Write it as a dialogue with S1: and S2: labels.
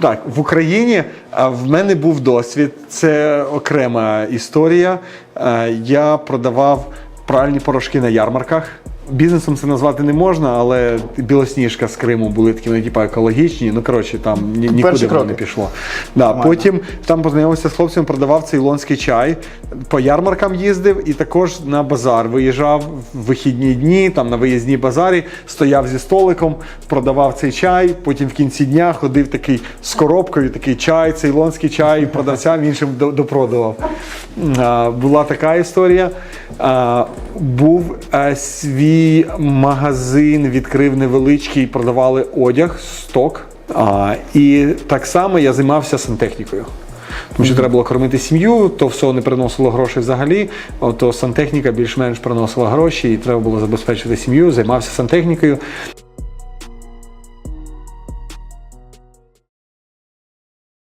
S1: Так, в Україні в мене був досвід. Це окрема історія. Я продавав пральні порошки на ярмарках. Бізнесом це назвати не можна, але білосніжка з Криму були такі, ну, типу, екологічні. Ну, коротше, там ні, нікуди воно не пішло. Да, потім там познайомився з хлопцем, продавав цейлонський чай. По ярмаркам їздив і також на базар виїжджав в вихідні дні, там на виїзній базарі, стояв зі столиком, продавав цей чай. Потім в кінці дня ходив такий з коробкою, такий чай, цейлонський чай, продавцям іншим до- допродавав. А, Була така історія. А, Був е, свій магазин, відкрив невеличкий, продавали одяг, сток. А, і так само я займався сантехнікою. Тому що треба було кормити сім'ю, то все не приносило грошей взагалі. То сантехніка більш-менш приносила гроші, і треба було забезпечити сім'ю, займався сантехнікою.